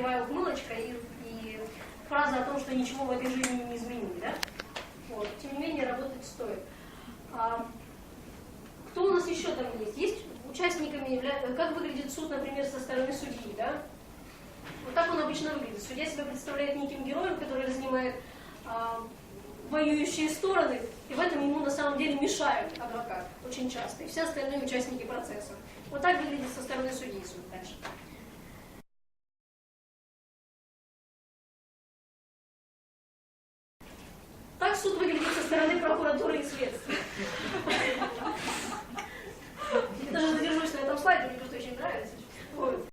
кривая ухмылочка и, и фраза о том, что ничего в этой жизни не изменить, да? Вот. Тем не менее, работать стоит. А, кто у нас еще там есть? Есть участниками, как выглядит суд, например, со стороны судьи, да? Вот так он обычно выглядит. Судья себя представляет неким героем, который разнимает а, воюющие стороны, и в этом ему на самом деле мешают адвокат очень часто, и все остальные участники процесса. Вот так выглядит со стороны судьи суд дальше. Так суд выглядит со стороны прокуратуры и следствия. Я даже задержусь на этом слайде, мне просто очень нравится. Вот.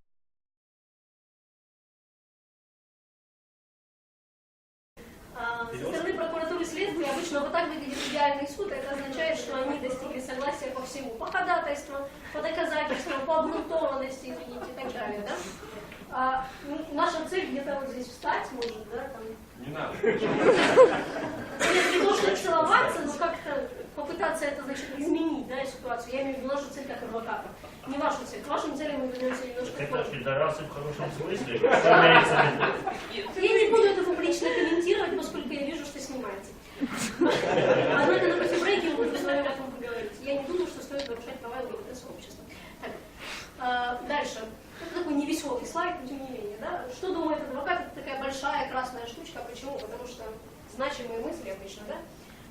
А, Со стороны прокуратуры следствия обычно вот так выглядит идеальный суд. Это означает, что они достигли согласия по всему. По ходатайствам, по доказательствам, по обґрунтованности, извините, и так далее. Да? А, ну, наша цель где-то вот здесь встать, может, да, там, Не надо. нет, не то, что целоваться, но как-то попытаться это, значит, изменить, да, ситуацию. Я имею в виду нашу цель как адвоката. Не вашу цель. К вашим целям мы вернемся немножко Это позже. пидорасы в хорошем смысле. Я не буду это публично комментировать, поскольку я вижу, что снимается. Однако на кофе-брейке мы будем с вами об этом поговорить. Я не думаю, что стоит нарушать права ЛГБТ-сообщества. Так, а, дальше. Это такой невеселый слайд, но тем не менее. Да? Что думает адвокат? Это такая большая штучка. Почему? Потому что значимые мысли обычно, да?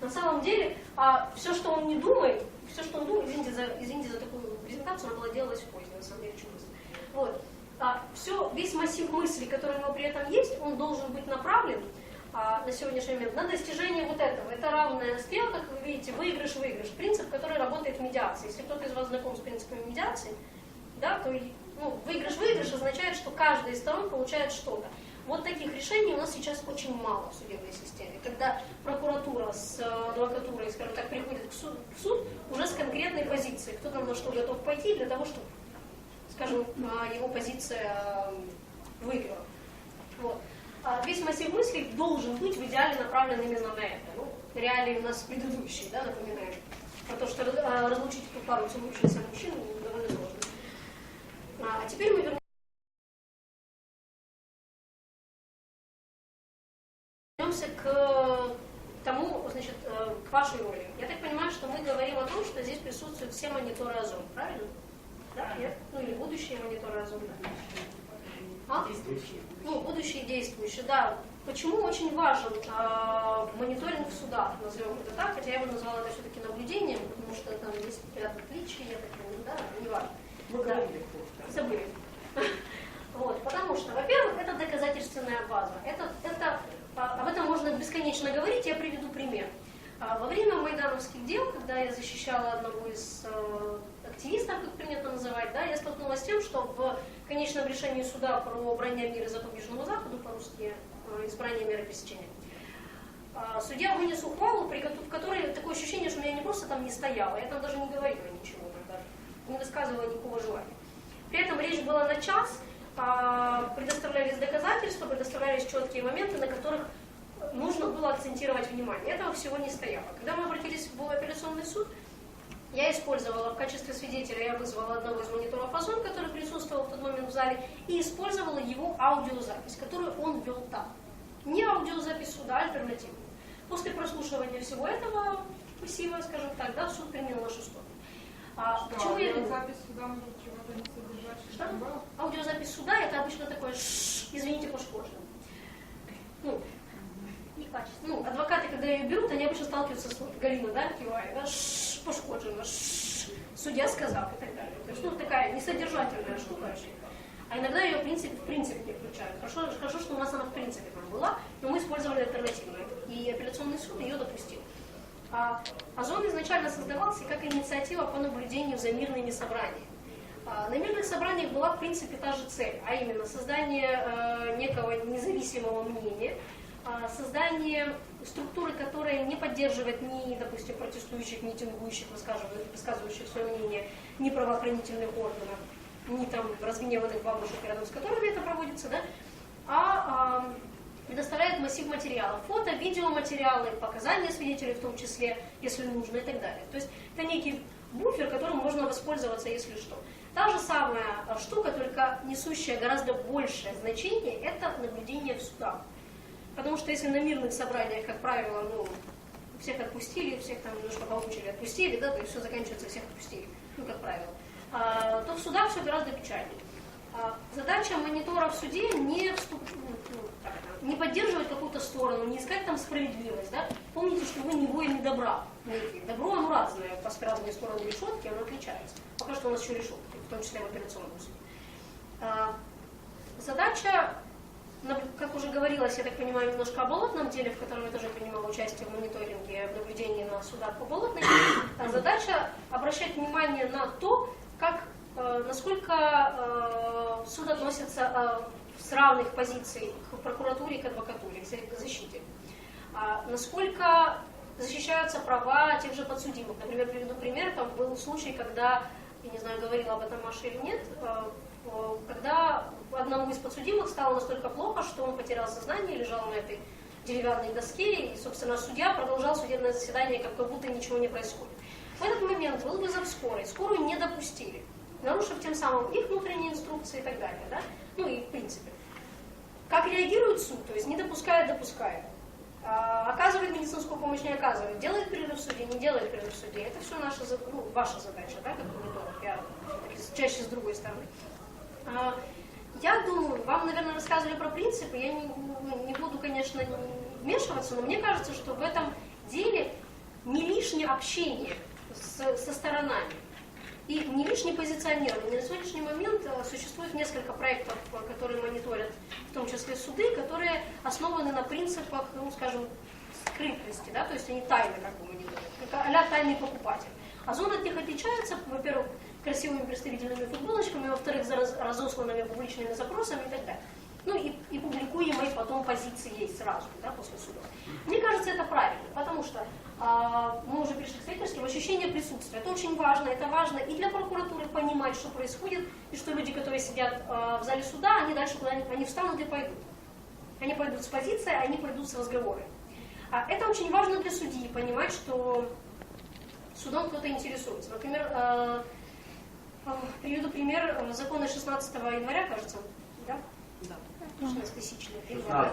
На самом деле, а, все, что он не думает, все, что он думает, извините за, извините за такую презентацию, она была делалась позже, на самом деле, быстро. Вот. А, все, весь массив мыслей, который у него при этом есть, он должен быть направлен а, на сегодняшний момент на достижение вот этого. Это равная стрелка, как вы видите, выигрыш-выигрыш. Принцип, который работает в медиации. Если кто-то из вас знаком с принципами медиации, да, то ну, выигрыш-выигрыш означает, что каждая из сторон получает что-то. Вот таких решений у нас сейчас очень мало в судебной системе. Когда прокуратура с э, адвокатурой, скажем так, приходит к суд, в суд уже с конкретной позицией, кто там на что готов пойти для того, чтобы, скажем, а, его позиция э, выиграла. Вот. А Весь массив мыслей должен быть в идеале направлен именно на это. Ну, реалии у нас предыдущие, да, напоминаем. Про то, что э, разлучить эту пару целующихся мужчин довольно сложно. А теперь мы вернемся к тому, значит, э, к вашей роли. Я так понимаю, что мы говорим о том, что здесь присутствуют все мониторы Озон, правильно? Да, нет? Ну или будущие мониторы Озон, да. А? Ну, будущие действующие, да. Почему очень важен э, мониторинг в судах, назовем это так, хотя я бы назвала это все-таки наблюдением, потому что там есть ряд отличий, я так понимаю, да, не важно. Мы Да. Забыли. Вот, потому что, во-первых, это доказательственная база. Это, это, а, об этом можно бесконечно говорить, я приведу пример. А, Во время майдановских дел, когда я защищала одного из э, активистов, как принято называть, да, я столкнулась с тем, что в конечном решении суда про обрание меры запобежному заходу, по-русски э, избрание меры пресечения, а, судья вынес ухвалу, при в которой такое ощущение, что я не просто там не стояла, я там даже не говорила ничего, тогда, не высказывала никакого желания. При этом речь была на час, а, предоставлялись доказательства, предоставлялись четкие моменты, на которых нужно было акцентировать внимание. Этого всего не стояло. Когда мы обратились в апелляционный суд, я использовала в качестве свидетеля, я вызвала одного из мониторов Озон, который присутствовал в тот момент в зале, и использовала его аудиозапись, которую он вел там. Не аудиозапись суда, а альтернативную. После прослушивания всего этого массива, скажем так, да, суд принял нашу сторону. А, Что, почему я запись сюда может чего-то не содержать? Что? Аудиозапись суда это обычно такое извините, пошкоджено. Ну, адвокаты, когда ее берут, они обычно сталкиваются с вот, Галина, да, пошкоджено, «шшш», судья сказал и так далее. То есть, ну, такая несодержательная штука очень. А иногда ее в принципе, в принципе не включают. Хорошо, хорошо, что у нас она в принципе там была, но мы использовали альтернативную. И апелляционный суд ее допустил. А Озон изначально создавался как инициатива по наблюдению за мирными собраниями. А, На мирных собраниях была, в принципе, та же цель, а именно создание э, некого независимого мнения, создание структуры, которая не поддерживает ни, допустим, протестующих, митингующих, высказывающих, высказывающих свое мнение, ни правоохранительных органов, ни там разгневанных бабушек, рядом с которыми это проводится, да, а ам, предоставляет массив материалов, фото, видеоматериалы, показания свидетелей в том числе, если нужно и так далее. То есть это некий буфер, которым можно воспользоваться, если что. Та же самая штука, только несущая гораздо большее значение, это наблюдение в судах. Потому что если на мирных собраниях, как правило, ну, всех отпустили, всех там немножко поучили, отпустили, да, то есть все заканчивается, всех отпустили, ну, как правило, а, то в судах все гораздо печальнее. А, Задача монитора в суде не, вступ, ну, это, не поддерживать какую-то сторону, не искать там справедливость. Да? Помните, что вы не воины добра. Добро, оно разное, по разные стороны решетки, оно отличается. Пока что у нас еще решетки, в том числе в операционном суде. А, Задача, как уже говорилось, я так понимаю, немножко о болотном деле, в котором я тоже принимала участие в мониторинге, в наблюдении на судах по болотной. Задача обращать внимание на то, как, э, насколько э, суд относится э, с равных позиций к прокуратуре к адвокатуре, к за- к защите. А насколько защищаются права тех же подсудимых. Например, приведу пример, там был случай, когда, я не знаю, говорила об этом Маша или нет, когда одному из подсудимых стало настолько плохо, что он потерял сознание, лежал на этой деревянной доске, и, собственно, судья продолжал судебное заседание, как, будто ничего не происходит. В этот момент был вызов скорой, скорую не допустили, нарушив тем самым их внутренние инструкции и так далее. Да? Ну и в принципе. Как реагирует суд, то есть не допускает, допускает. А, оказывает медицинскую помощь, не оказывает. Делает перерыв в суде, не делает перерыв в суде. Это все наша, ну, ваша задача, да, как мониторов. Я чаще с другой стороны. А, Я думаю, вам, наверное, рассказывали про принципы, я не, не буду, конечно, не вмешиваться, но мне кажется, что в этом деле не лишнее общение с- со сторонами и не лишнее позиционирование. На сегодняшний момент э, существует несколько проектов, э, которые мониторят, в том числе суды, которые основаны на принципах, ну, скажем, скрытности, да, то есть они тайны как бы мониторят, а-ля тайный покупатель. Озон от них отличается, во-первых, красивыми представительными футболочками, во-вторых, за раз- разосланными публичными запросами и так далее. Ну и, и публикуемой потом позиции есть сразу, да, после суда. Мне кажется, это правильно, потому что а, мы уже пришли к свидетельству, ощущение присутствия. Это очень важно, это важно и для прокуратуры понимать, что происходит, и что люди, которые сидят а, в зале суда, они дальше куда-нибудь, они встанут и пойдут. Они пойдут с позиции, они пойдут с разговоры. А это очень важно для судьи, понимать, что судом кто-то интересуется. Например, э, э, приведу пример э, закона 16 января, кажется, да? Да. 16-тысячный. 16,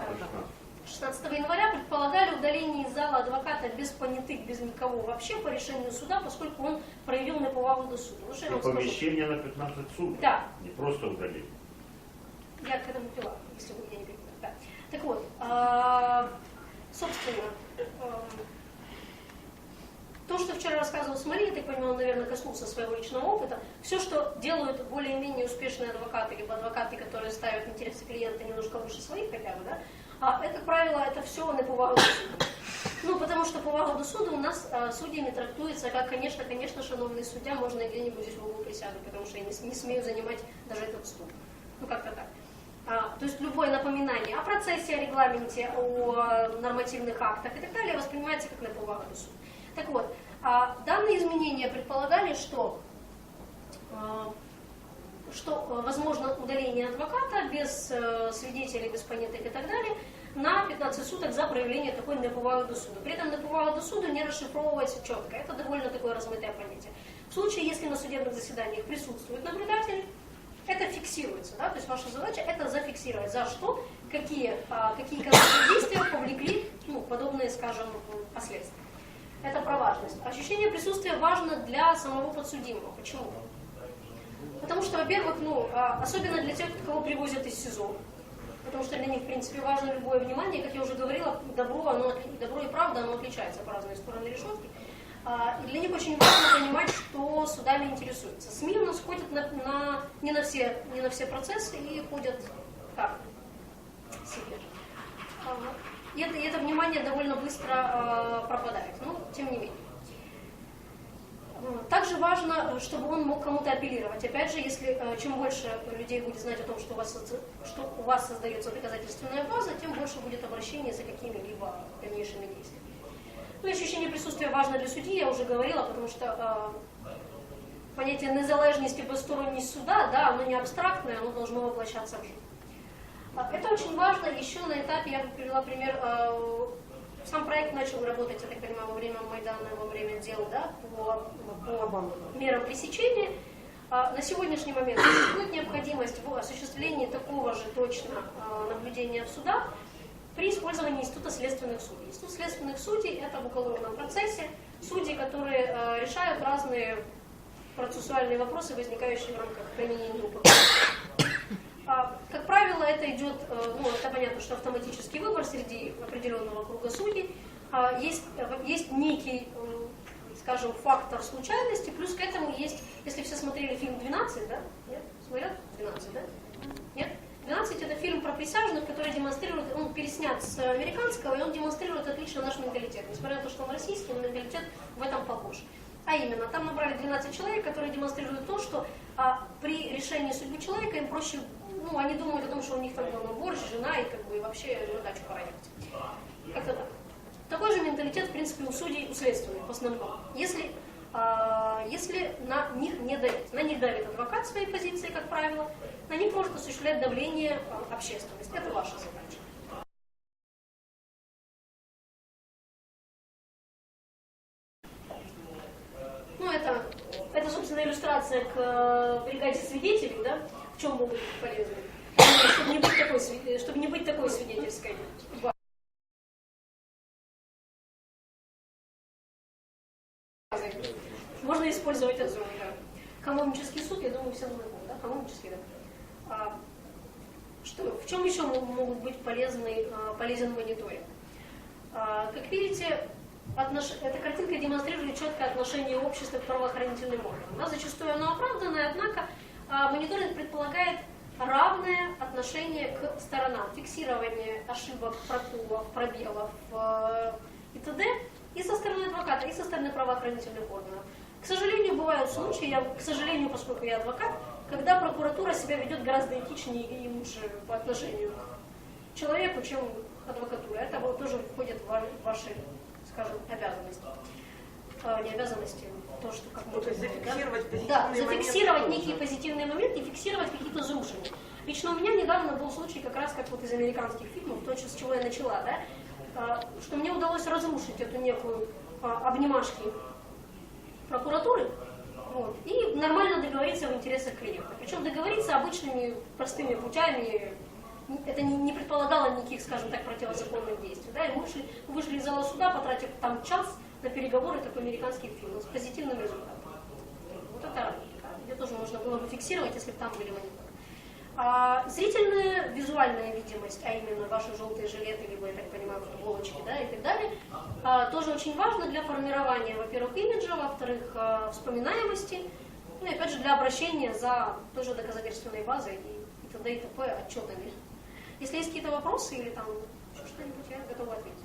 16 января предполагали удаление из зала адвоката без понятых, без никого вообще по решению суда, поскольку он проявил неповагу до суда. Что я скажу? помещение на 15 суток. Да. Не просто удалить. Я к этому пила, если вы я не. Да. Так вот, а, собственно, то, что вчера рассказывал с Марией, я так понимаю, он, наверное, коснулся своего личного опыта. Все, что делают более-менее успешные адвокаты, либо адвокаты, которые ставят интересы клиента немножко выше своих хотя бы, да, а это, как правило, это все на повагу до суда. Ну, потому что повага до суда у нас а, судьями трактуется как, конечно, конечно, шановный судья, можно и где-нибудь здесь в углу присяду, потому что я не, не смею занимать даже этот стул. Ну, как-то так. А, то есть любое напоминание о процессе, о регламенте, о нормативных актах и так далее воспринимается как неповага до суда. Так вот, а, данные изменения предполагали, что, а, что э, возможно удаление адвоката без э, свидетелей, без понятых и так далее на 15 суток за проявление такой неповаги до суда. При этом неповага до суда не расшифровывается четко. Это довольно такое размытое понятие. В случае, если на судебных заседаниях присутствует наблюдатель, это фиксируется, да, то есть ваша задача это зафиксировать, за что, какие, а, какие действия повлекли ну, подобные, скажем, последствия. Это про важность. Ощущение присутствия важно для самого подсудимого. Почему? Потому что, во-первых, ну, а, особенно для тех, кого привозят из СИЗО, потому что для них, в принципе, важно любое внимание, как я уже говорила, добро, оно, добро и правда, оно отличается по разные стороны решетки. А, И для них очень важно понимать, что судами интересуется. СМИ у нас ходят на, на- не, на все, не на все процессы и ходят так, себе. И это, и это внимание довольно быстро а, пропадает, но тем не менее. Также важно, э, чтобы он мог кому-то апеллировать. Опять же, если э, чем больше людей будет знать о том, что у вас, что у вас создается доказательственная база, тем больше будет обращение за какими-либо дальнейшими действиями. Ну, ощущение присутствия важно для судьи, я уже говорила, потому что э, понятие незалежности безсторонность суда, да, оно не абстрактное, оно должно воплощаться в жизнь. Это очень важно. Еще на этапе, я привела пример, э, сам проект начал работать, я так понимаю, во время Майдана, во время дел да, по, по мерам пресечения. А, На сегодняшний момент существует необходимость в осуществлении такого же точно а, наблюдения в судах при использовании Института следственных судей. Институт следственных судей – это в уголовном процессе судьи, которые а, решают разные процессуальные вопросы, возникающие в рамках применения УПК. А, Как правило, это идет, э, ну, это понятно, что автоматический выбор среди определенного круга судей. А, Есть, э, есть некий, скажем, фактор случайности, плюс к этому есть, если все смотрели фильм «12», да? Нет? Смотрят? «12», да? Нет? «12» это фильм про присяжных, который демонстрирует, он переснят с американского, и он демонстрирует отлично наш менталитет. Несмотря на то, что он российский, но менталитет в этом похож. А именно, там набрали 12 человек, которые демонстрируют то, что а, при решении судьбы человека им проще, ну, они думают о том, что у них там дома борщ, жена и как бы и вообще на дачу пора ехать. Как-то так. Такой же менталитет, в принципе, у судей, у следственных в основном. Если, а, если на них не давить. На них давит адвокат своей позиции, как правило, на них может осуществлять давление а, общественность. Это ваша задача. Ну, это, это, собственно, иллюстрация к э, бригаде свидетелей, да, в чем могут быть полезны. Чтобы не быть такой, чтобы не быть такой свидетельской. Можно использовать отзывы. да. Хамовнический суд, я думаю, все знакомы, да? Хамовнический, да. А, что, в чем еще мо- могут быть полезны, а, полезен мониторинг? А, Как видите, отнош- эта картинка демонстрирует четкое отношение общества к правоохранительным органам. Да, зачастую оно оправданное, однако мониторинг предполагает равное отношение к сторонам, фиксирование ошибок, проколов, пробелов э, и т.д. и со стороны адвоката, и со стороны правоохранительных органов. К сожалению, бывают случаи, я, к сожалению, поскольку я адвокат, когда прокуратура себя ведет гораздо этичнее и лучше по отношению к человеку, чем адвокатура. Это тоже входит в ваши, скажем, обязанности. А, не обязанности, то, что как Ну, то есть бы, да? зафиксировать позитивные Да, моменты зафиксировать тоже. некие позитивные моменты и фиксировать какие-то разрушения. Лично у меня недавно был случай как раз как вот из американских фильмов, то, с чего я начала, да, а, что мне удалось разрушить эту некую а, обнимашки прокуратуры, вот, и нормально договориться в интересах клиента. Причем договориться обычными простыми путями, это не, не предполагало никаких, скажем так, противозаконных действий. Да, и мы вышли, вышли из зала суда, потратив там час на переговоры, в американских фильмах, с позитивным результатом. Вот это работа, где тоже можно было бы фиксировать, если бы там были мониторы. А, зрительная, визуальная видимость, а именно ваши желтые жилеты, либо, я так понимаю, футболочки, да, и так далее, а, тоже очень важно для формирования, во-первых, имиджа, во-вторых, а, вспоминаемости, ну и опять же для обращения за тоже доказательственной базой и, и т.д. и т.п. отчетами. Если есть какие-то вопросы или там что-нибудь, я готова ответить.